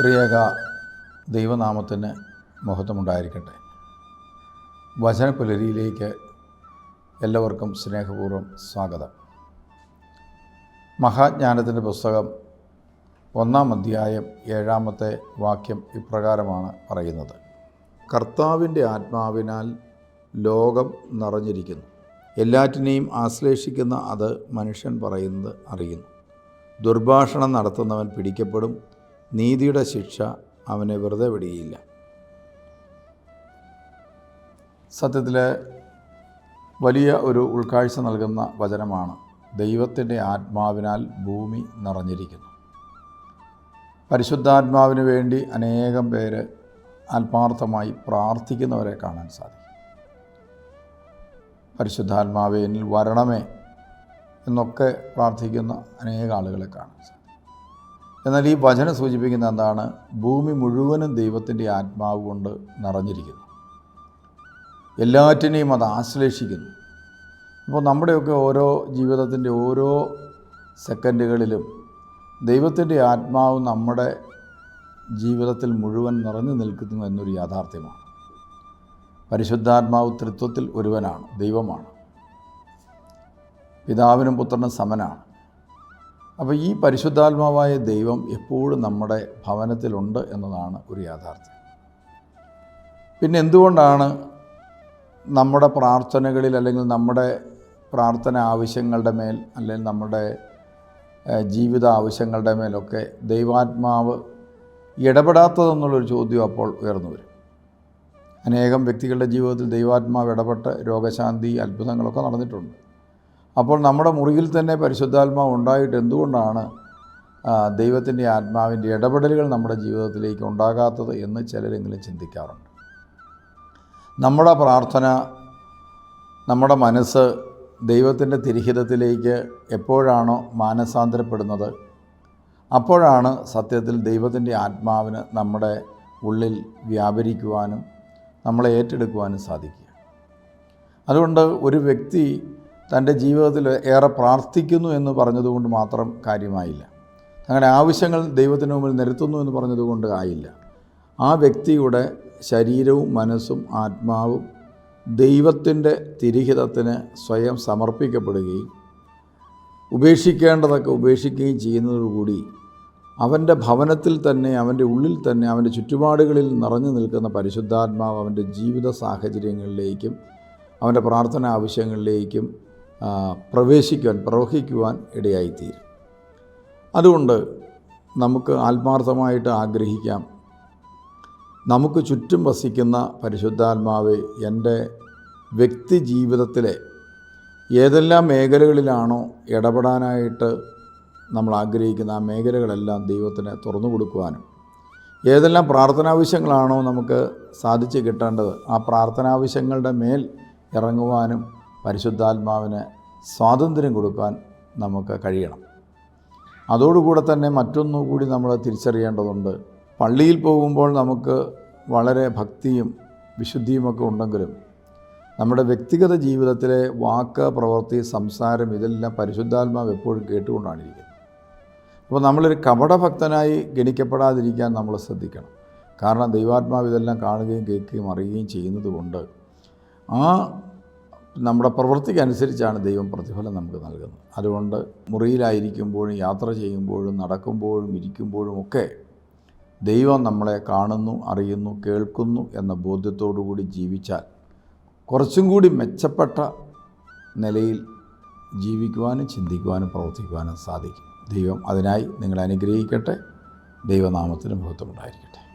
ത്രിയേക ദൈവനാമത്തിന് മഹത്വമുണ്ടായിരിക്കട്ടെ. വചനപ്പുലരിയിലേക്ക് എല്ലാവർക്കും സ്നേഹപൂർവം സ്വാഗതം. മഹാജ്ഞാനത്തിന്റെ പുസ്തകം ഒന്നാം അധ്യായം ഏഴാമത്തെ വാക്യം ഇപ്രകാരമാണ് പറയുന്നത്. കർത്താവിന്റെ ആത്മാവിനാൽ ലോകം നിറഞ്ഞിരിക്കുന്നു. എല്ലാറ്റിനെയും ആശ്ലേഷിക്കുന്ന അത് മനുഷ്യൻ പറയുന്നത് അറിയുന്നു. ദുർഭാഷണം നടത്തുന്നവൻ പിടിക്കപ്പെടും. നീതിയുടെ ശിക്ഷ അവനെ വെറുതെ വിടുകയില്ല. സത്യത്തിൽ വലിയ ഒരു ഉൾക്കാഴ്ച നൽകുന്ന വചനമാണ് ദൈവത്തിന്റെ ആത്മാവിനാൽ ഭൂമി നിറഞ്ഞിരിക്കുന്നു. പരിശുദ്ധാത്മാവിന് വേണ്ടി അനേകം പേര് ആത്മാർത്ഥമായി പ്രാർത്ഥിക്കുന്നവരെ കാണാൻ സാധിക്കും. പരിശുദ്ധാത്മാവെ എന്നിൽ വരണമേ എന്നൊക്കെ പ്രാർത്ഥിക്കുന്ന അനേക ആളുകളെ കാണാൻ സാധിക്കും. എന്നാൽ ഈ വചനം സൂചിപ്പിക്കുന്ന എന്താണ്? ഭൂമി മുഴുവനും ദൈവത്തിന്റെ ആത്മാവ് കൊണ്ട് നിറഞ്ഞിരിക്കുന്നു. എല്ലാറ്റിനെയും അത് ആശ്ലേഷിക്കുന്നു. അപ്പോൾ നമ്മുടെയൊക്കെ ഓരോ ജീവിതത്തിന്റെ ഓരോ സെക്കൻഡുകളിലും ദൈവത്തിന്റെ ആത്മാവ് നമ്മുടെ ജീവിതത്തിൽ മുഴുവൻ നിറഞ്ഞു നിൽക്കുന്നു എന്നൊരു യാഥാർത്ഥ്യമാണ്. പരിശുദ്ധാത്മാവ് തൃത്വത്തിൽ ഒരുവനാണ് ദൈവമാണ്. പിതാവിനും പുത്രനും സമനാണ്. അപ്പോൾ ഈ പരിശുദ്ധാത്മാവായ ദൈവം എപ്പോഴും നമ്മുടെ ഭവനത്തിലുണ്ട് എന്നതാണ് ഒരു യാഥാർത്ഥ്യം. പിന്നെ എന്തുകൊണ്ടാണ് നമ്മുടെ പ്രാർത്ഥനകളിൽ അല്ലെങ്കിൽ നമ്മുടെ പ്രാർത്ഥന ആവശ്യങ്ങളുടെ മേൽ അല്ലെങ്കിൽ നമ്മുടെ ജീവിത ആവശ്യങ്ങളുടെ മേലൊക്കെ ദൈവാത്മാവ് ഇടപെടാത്തതെന്നുള്ളൊരു ചോദ്യം അപ്പോൾ ഉയർന്നു വരും. അനേകം വ്യക്തികളുടെ ജീവിതത്തിൽ ദൈവാത്മാവ് ഇടപെട്ട് രോഗശാന്തി അത്ഭുതങ്ങളൊക്കെ നടന്നിട്ടുണ്ട്. അപ്പോൾ നമ്മുടെ മുറിയിൽ തന്നെ പരിശുദ്ധാത്മാവ് ഉണ്ടായിട്ട് എന്തുകൊണ്ടാണ് ദൈവത്തിന്റെ ആത്മാവിന്റെ ഇടപെടലുകൾ നമ്മുടെ ജീവിതത്തിലേക്ക് ഉണ്ടാകാത്തത് എന്ന് ചിലരെങ്കിലും ചിന്തിക്കാറുണ്ട്. നമ്മുടെ പ്രാർത്ഥന നമ്മുടെ മനസ്സ് ദൈവത്തിന്റെ തിരിഹിതത്തിലേക്ക് എപ്പോഴാണോ മാനസാന്തരപ്പെടുന്നത് അപ്പോഴാണ് സത്യത്തിൽ ദൈവത്തിന്റെ ആത്മാവിന് നമ്മുടെ ഉള്ളിൽ വ്യാപരിക്കുവാനും നമ്മളെ ഏറ്റെടുക്കുവാനും സാധിക്കുക. അതുകൊണ്ട് ഒരു വ്യക്തി തന്റെ ജീവിതത്തിൽ ഏറെ പ്രാർത്ഥിക്കുന്നു എന്ന് പറഞ്ഞതുകൊണ്ട് മാത്രം കാര്യമായില്ല. അങ്ങനെ ആവശ്യങ്ങൾ ദൈവത്തിന് മുമ്പിൽ നിരത്തുന്നു എന്ന് പറഞ്ഞതുകൊണ്ട് ആയില്ല. ആ വ്യക്തിയുടെ ശരീരവും മനസ്സും ആത്മാവും ദൈവത്തിന്റെ തിരിഹിതത്തിന് സ്വയം സമർപ്പിക്കപ്പെടുകയും ഉപേക്ഷിക്കേണ്ടതൊക്കെ ഉപേക്ഷിക്കുകയും ചെയ്യുന്നതോടുകൂടി അവന്റെ ഭവനത്തിൽ തന്നെ അവന്റെ ഉള്ളിൽ തന്നെ അവന്റെ ചുറ്റുപാടുകളിൽ നിറഞ്ഞു നിൽക്കുന്ന പരിശുദ്ധാത്മാവ് അവന്റെ ജീവിത സാഹചര്യങ്ങളിലേക്കും അവന്റെ പ്രാർത്ഥന ആവശ്യങ്ങളിലേക്കും പ്രവേശിക്കുവാൻ പ്രവഹിക്കുവാൻ ഇടയായിത്തീരും. അതുകൊണ്ട് നമുക്ക് ആത്മാർത്ഥമായിട്ട് ആഗ്രഹിക്കാം. നമുക്ക് ചുറ്റും വസിക്കുന്ന പരിശുദ്ധാത്മാവ് എന്റെ വ്യക്തി ജീവിതത്തിലെ ഏതെല്ലാം മേഖലകളിലാണോ ഇടപെടാനായിട്ട് നമ്മൾ ആഗ്രഹിക്കുന്ന ആ മേഖലകളെല്ലാം ദൈവത്തിന് തുറന്നു കൊടുക്കുവാനും ഏതെല്ലാം പ്രാർത്ഥനാവശ്യങ്ങളാണോ നമുക്ക് സാധിച്ചു കിട്ടേണ്ടത് ആ പ്രാർത്ഥനാവശ്യങ്ങളുടെ മേൽ ഇറങ്ങുവാനും പരിശുദ്ധാത്മാവിന് സ്വാതന്ത്ര്യം കൊടുക്കാൻ നമുക്ക് കഴിയണം. അതോടുകൂടെ തന്നെ മറ്റൊന്നുകൂടി നമ്മൾ തിരിച്ചറിയേണ്ടതുണ്ട്. പള്ളിയിൽ പോകുമ്പോൾ നമുക്ക് വളരെ ഭക്തിയും വിശുദ്ധിയുമൊക്കെ ഉണ്ടെങ്കിലും നമ്മുടെ വ്യക്തിഗത ജീവിതത്തിലെ വാക്ക് പ്രവൃത്തി സംസാരം ഇതെല്ലാം പരിശുദ്ധാത്മാവ് എപ്പോഴും കേട്ടുകൊണ്ടാണ് ഇരിക്കുന്നത്. അപ്പോൾ നമ്മളൊരു കപടഭക്തനായി ഗണിക്കപ്പെടാതിരിക്കാൻ നമ്മൾ ശ്രദ്ധിക്കണം. കാരണം ദൈവാത്മാവ് ഇതെല്ലാം കാണുകയും കേൾക്കുകയും അറിയുകയും ചെയ്യുന്നത് കൊണ്ട് ആ നമ്മുടെ പ്രവൃത്തിക്കനുസരിച്ചാണ് ദൈവം പ്രതിഫലം നമുക്ക് നൽകുന്നത്. അതുകൊണ്ട് മുറിയിലായിരിക്കുമ്പോഴും യാത്ര ചെയ്യുമ്പോഴും നടക്കുമ്പോഴും ഇരിക്കുമ്പോഴും ഒക്കെ ദൈവം നമ്മളെ കാണുന്നു അറിയുന്നു കേൾക്കുന്നു എന്ന ബോധ്യത്തോടു കൂടി ജീവിച്ചാൽ കുറച്ചും കൂടി മെച്ചപ്പെട്ട നിലയിൽ ജീവിക്കുവാനും ചിന്തിക്കുവാനും പ്രവർത്തിക്കുവാനും സാധിക്കും. ദൈവം അതിനായി നിങ്ങളെ അനുഗ്രഹിക്കട്ടെ. ദൈവനാമത്തിന് മഹത്വമുണ്ടായിരിക്കട്ടെ.